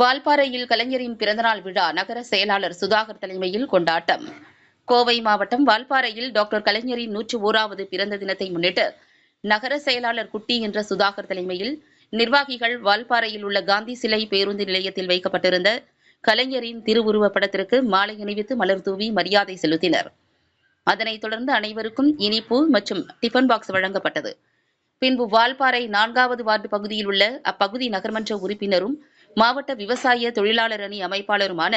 வால்பாறையில் கலைஞரின் பிறந்தநாள் விழா நகர செயலாளர் சுதாகர் தலைமையில் கொண்டாட்டம். கோவை மாவட்டம் வால்பாறையில் டாக்டர் கலைஞரின் நூற்று ஓராவது பிறந்த தினத்தை முன்னிட்டு நகர செயலாளர் குட்டி என்ற சுதாகர் தலைமையில் நிர்வாகிகள் வால்பாறையில் உள்ள காந்தி சிலை பேருந்து நிலையத்தில் வைக்கப்பட்டிருந்த கலைஞரின் திருவுருவப் படத்திற்கு மாலை அணிவித்து மலர் தூவி மரியாதை செலுத்தினர். அதனைத் தொடர்ந்து அனைவருக்கும் இனிப்பு மற்றும் டிஃபன் பாக்ஸ் வழங்கப்பட்டது. பின்பு வால்பாறை நான்காவது வார்டு பகுதியில் உள்ள அப்பகுதி நகர்மன்ற உறுப்பினரும் மாவட்ட விவசாய தொழிலாளர் அணி அமைப்பாளருமான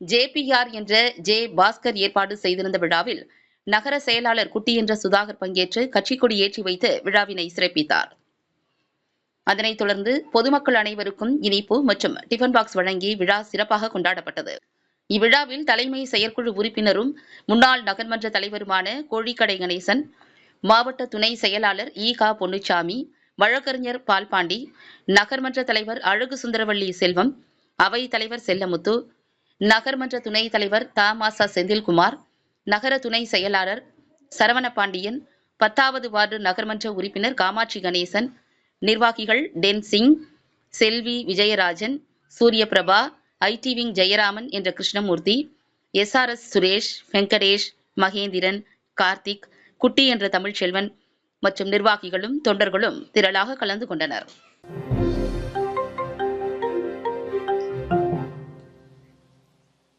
ஜேபிஆர் என்ற ஜே பாஸ்கர் ஏற்பாடு செய்திருந்த விழாவில் நகர செயலாளர் குட்டி என்ற சுதாகர் பங்கேற்று கட்சிக் கொடி ஏற்றி வைத்து விழாவினை சிறப்பித்தார். அதனைத் தொடர்ந்து பொதுமக்கள் அனைவருக்கும் இனிப்பு மற்றும் டிஃபன் பாக்ஸ் வழங்கி விழா சிறப்பாக கொண்டாடப்பட்டது. இவ்விழாவில் தலைமை செயற்குழு உறுப்பினரும் முன்னாள் நகர்மன்ற தலைவருமான கோழிக்கடை கணேசன் மாவட்ட துணை செயலாளர் ஈகா பொன்னுச்சாமி வழக்கறிஞர் பால்பாண்டி நகர்மன்ற தலைவர் அழகு சுந்தரவள்ளி செல்வம் அவை தலைவர் செல்லமுத்து நகர்மன்ற துணைத் தலைவர் தாமாசா செந்தில்குமார் நகர துணை செயலாளர் சரவண பாண்டியன் பத்தாவது வார்டு நகர்மன்ற உறுப்பினர் காமாட்சி கணேசன் நிர்வாகிகள் Tenzing Selvi Vijayarajan Suriyaprabha IT wing Jayaraman என்ற கிருஷ்ணமூர்த்தி எஸ்ஆர்எஸ் சுரேஷ் வெங்கடேஷ் மகேந்திரன் கார்த்திக் குட்டி என்ற தமிழ்ச்செல்வன் மற்றும் நிர்வாகிகளும் தொண்டர்களும் திரளாக கலந்து கொண்டனர்.